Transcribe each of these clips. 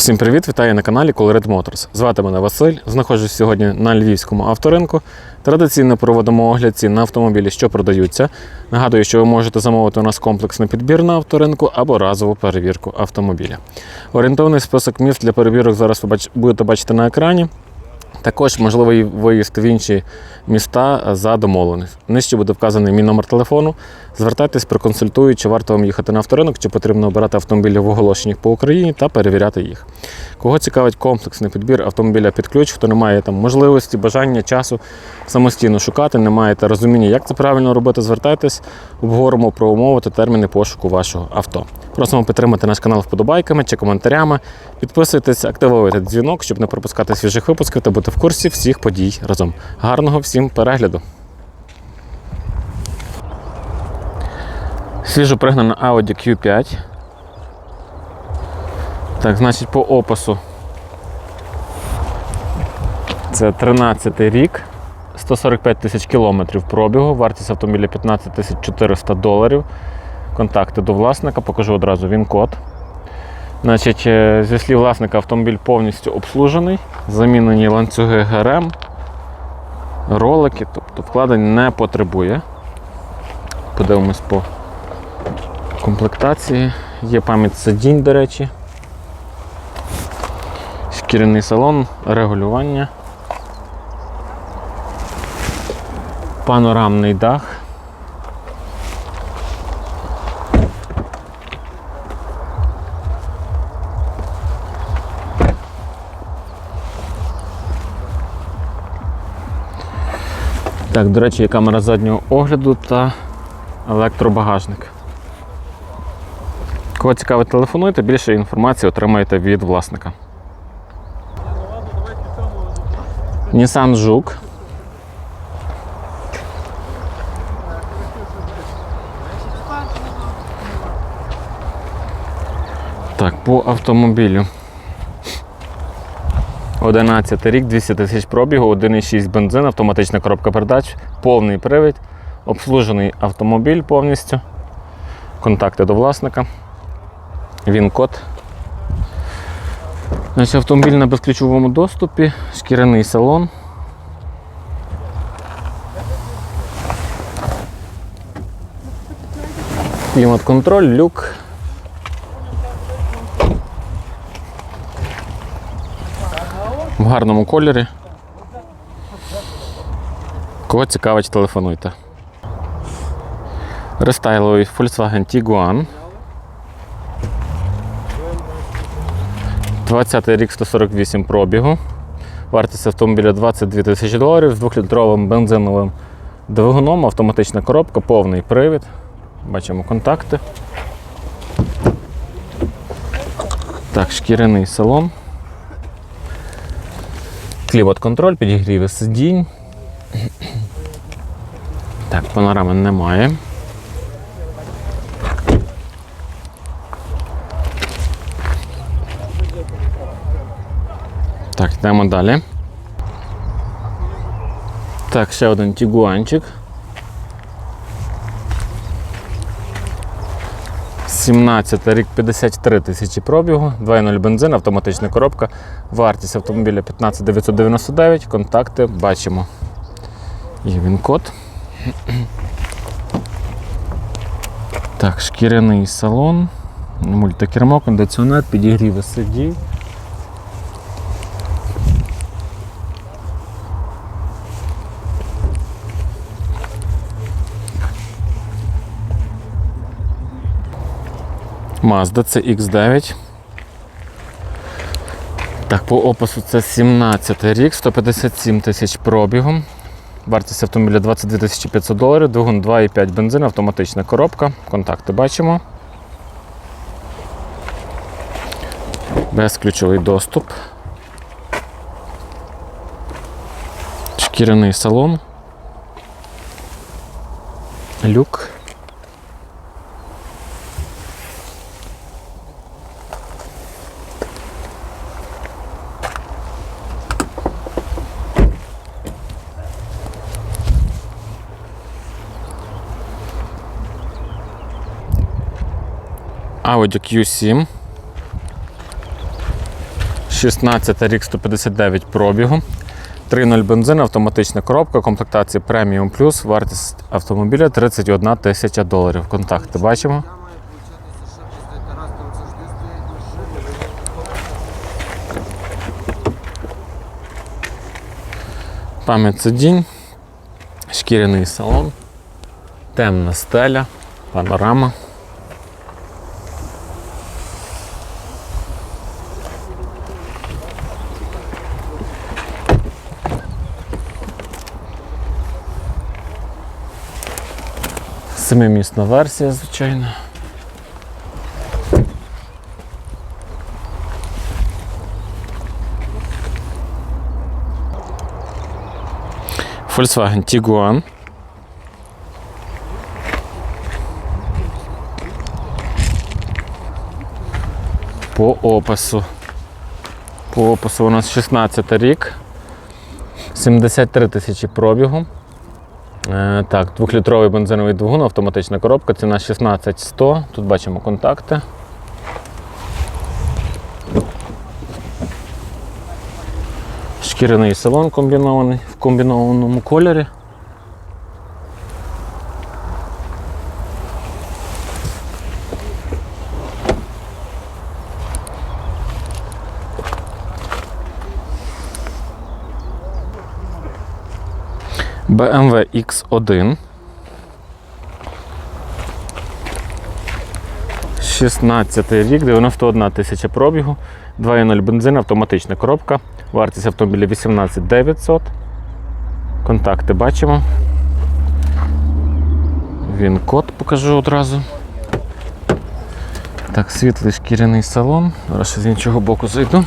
Всім привіт, вітаю на каналі Colored Motors. Звати мене Василь. Знаходжусь сьогодні на львівському авторинку. Традиційно проводимо огляд цін на автомобілі, що продаються. Нагадую, що ви можете замовити у нас комплексний підбір на авторинку або разову перевірку автомобіля. Орієнтовний список міст для перевірок зараз ви будете бачити на екрані. Також можливий виїзд в інші міста за домовленість. Нижче буде вказаний мій номер телефону. Звертайтесь, проконсультую, чи варто вам їхати на авторинок, чи потрібно обирати автомобілі в оголошеннях по Україні та перевіряти їх. Кого цікавить комплексний підбір автомобіля під ключ, хто не має там можливості, бажання, часу самостійно шукати, не маєте розуміння, як це правильно робити, звертайтесь, обговоримо про умови та терміни пошуку вашого авто. Просимо підтримати наш канал вподобайками чи коментарями. Підписуйтесь, активуйте дзвінок, щоб не пропускати свіжих випусків та бути в курсі всіх подій разом. Гарного всім перегляду! Свіжо пригнана Audi Q5. Так, значить, по опису. Це 13 рік, 145 тисяч кілометрів пробігу, вартість автомобіля 15 тисяч 400 доларів. Контакти до власника, покажу одразу він код. Значить, е, зі слів власника, автомобіль повністю обслужений, замінені ланцюги ГРМ, ролики, тобто вкладень не потребує. Подивимось по комплектації. Є пам'ять сидінь, до речі. Шкіряний салон, регулювання. Панорамний дах. Так, до речі, є камера заднього огляду та електробагажник. Кого цікавить, телефонуйте, більше інформації отримаєте від власника. Nissan Жук. Так, по автомобілю. 11 рік, 200 тисяч пробігу, 1,6 бензин, автоматична коробка передач, повний привід, обслужений автомобіль повністю. Контакти до власника. Він код. Значить, автомобіль на безключовому доступі, шкіряний салон. Клімат-контроль, люк. Гарному кольорі. Кого цікавить, телефонуйте. Рестайловий Volkswagen Tiguan. 20 рік 148 пробігу. Вартість автомобіля 22 тисячі доларів з 2-літровим бензиновим двигуном, автоматична коробка, повний привід. Бачимо контакти. Так, шкіряний салон. Клімат-контроль, підігріви сидінь. Так, панорами немає. Так, йдемо далі. Так, ще один тігуанчик. 17 рік 53 тисячі пробігу, 2.0 бензин, автоматична коробка. Вартість автомобіля 15999, Контакти бачимо. Є він код. Так, шкіряний салон, мультикермо, кондиціонер, підігріви сидінь. Mazda CX9. Так, по опису це 17 рік, 157 тисяч пробігом. Вартість автомобіля 22 тисячі 500 доларів, двигун 2,5 бензин, автоматична коробка. Контакти бачимо. Безключовий доступ. Шкіряний салон. Люк. Audi Q7. 16 рік 159 пробігу. 3.0 бензин, автоматична коробка, комплектація Premium Plus, вартість автомобіля 31 тисяча доларів. Контакти бачимо. Пам'ять сидінь, шкіряний салон, темна стеля, панорама. Семимісна версія, звичайно. Volkswagen Tiguan. По опису. По опису у нас 16 рік. 73 тисячі пробігу. Е, так, двохлітровий бензиновий двигун, автоматична коробка, ціна 16100. Тут бачимо контакти. Шкіряний салон комбінований в комбінованому кольорі. BMW X1. 16 рік, 91 тисяча пробігу, 2.0 бензин, автоматична коробка. Вартість автомобіля 18 900. Контакти бачимо. Він код покажу одразу. Так, світлий шкіряний салон. Зараз ще з іншого боку зайду.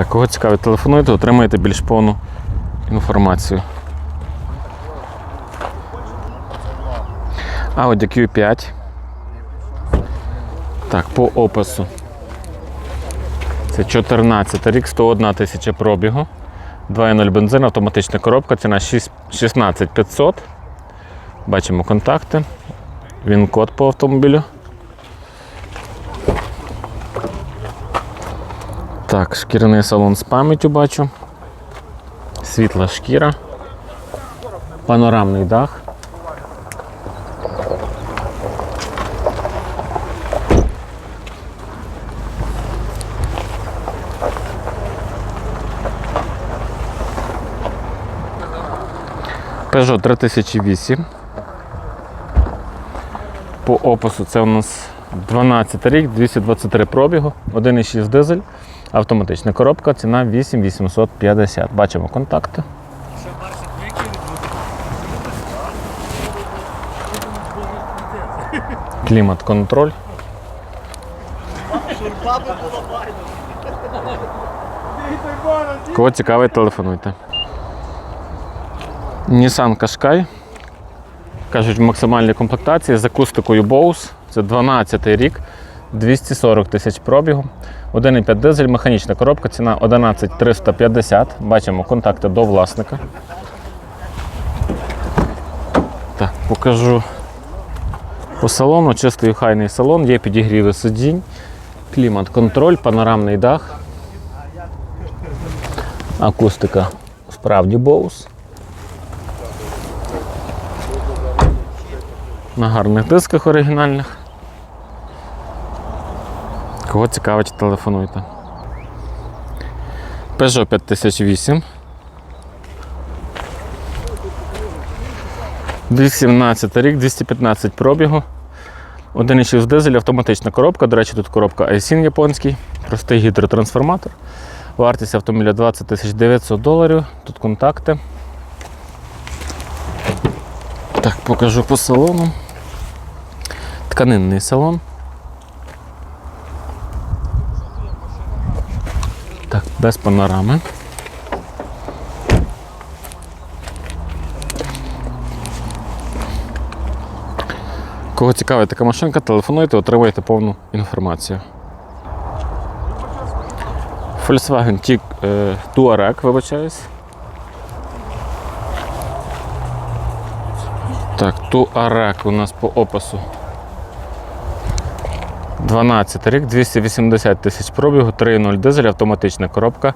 Так, кого цікавить, телефонуйте, отримаєте більш повну інформацію. Audi Q5. Так, по опису. Це 14 рік, 101 тисяча пробігу. 2.0 бензин, автоматична коробка, ціна 6 16 500. Бачимо контакти. Він код по автомобілю. Так, шкіряний салон з пам'яттю бачу. Світла шкіра. Панорамний дах. Peugeot 3008. По опису це у нас 12 рік, 223 пробігу, 1,6 дизель, автоматична коробка, ціна 8850. Бачимо контакти. Клімат-контроль. Кого цікавить, телефонуйте. Nissan Qashqai. Кажуть, в максимальній комплектації з акустикою Bose. Це 12 рік, 240 тисяч пробігу. 1,5 дизель, механічна коробка, ціна 11 350. Бачимо контакти до власника. Так, покажу по салону. Чистий хайний салон, є підігріви сидінь, клімат-контроль, панорамний дах. Акустика справді Bose. На гарних дисках оригінальних. Кого цікавить, телефонуйте. Peugeot 5008. 18 рік, 215 пробігу. 1,6 дизель, автоматична коробка. До речі, тут коробка iSIN японський, простий гідротрансформатор. Вартість автомобіля 20 900 доларів. Тут контакти. Так, покажу по салону. Тканинний салон. без панорами. Кого цікавить така машинка, телефонуйте, отримуєте повну інформацію. Volkswagen е, Touareg, вибачаюсь. Так, Touareg у нас по опису. 12 рік, 280 тисяч пробігу, 3.0 дизель, автоматична коробка,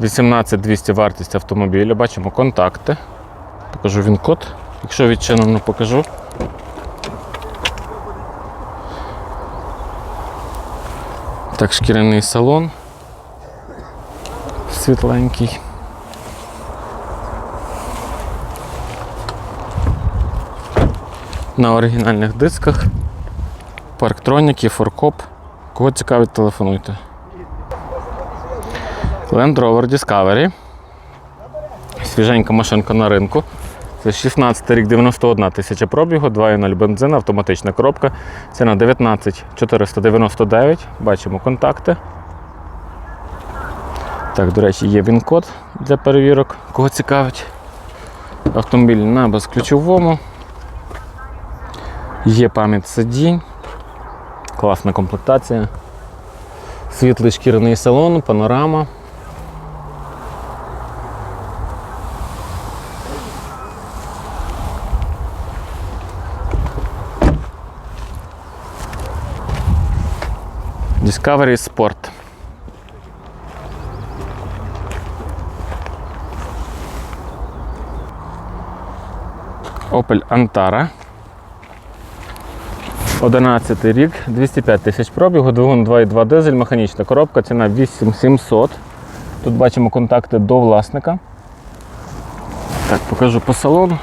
18200 вартість автомобіля. Бачимо контакти. Покажу він код. Якщо відчинено, покажу. Так, шкіряний салон. Світленький. На оригінальних дисках. Парктроніки, форкоп. Кого цікавить, телефонуйте. Land Rover Discovery. Свіженька машинка на ринку. Це 16 рік 91 тисяча пробігу, 2.0 бензин, автоматична коробка. Ціна 19 499. Бачимо контакти. Так, до речі, є він-код для перевірок. Кого цікавить. Автомобіль на безключовому. Є пам'ять сидінь. Класна комплектація. Світлий шкіряний салон, панорама. Discovery Sport. Opel Antara. 11 рік, 205 тисяч пробігу, двигун 2.2 дизель, механічна коробка, ціна 8700. Тут бачимо контакти до власника. Так, покажу по салону.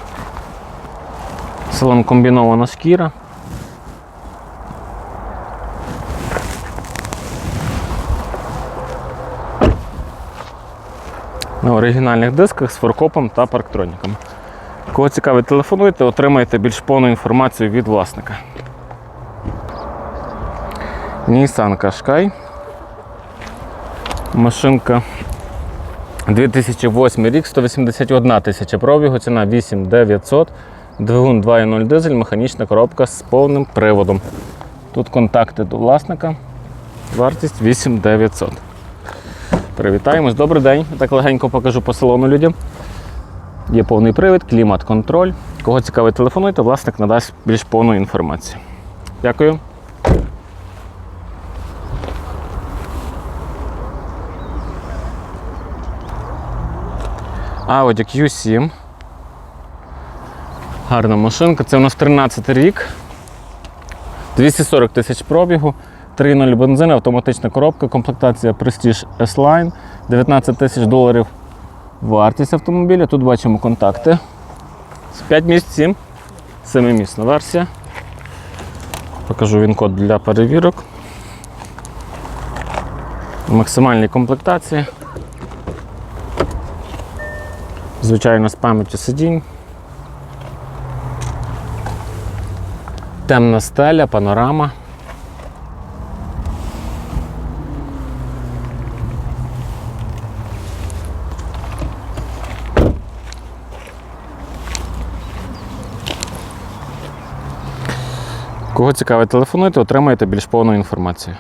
Салон комбінована шкіра. На оригінальних дисках з форкопом та парктроніком. Кого цікавить, телефонуйте, отримаєте більш повну інформацію від власника. Nissan Qashqai. Машинка 2008 рік, 181 тисяча пробігу, ціна 8900, двигун 2.0 дизель, механічна коробка з повним приводом. Тут контакти до власника. Вартість 8900. Привітаємось, добрий день. Так легенько покажу по салону людям. Є повний привід, клімат-контроль. Кого цікавить, телефонуйте, власник надасть більш повну інформацію. Дякую. Audi Q7. Гарна машинка. Це у нас 13 рік. 240 тисяч пробігу, 3.0 бензин, автоматична коробка, комплектація Prestige S-Line, 19 тисяч доларів вартість автомобіля. Тут бачимо контакти. З 5 місць 7. 7-місна версія. Покажу він код для перевірок. В максимальній комплектації. Звичайно, з пам'яттю сидінь. Темна стеля, панорама. Кого цікавить, телефонуйте, отримаєте більш повну інформацію.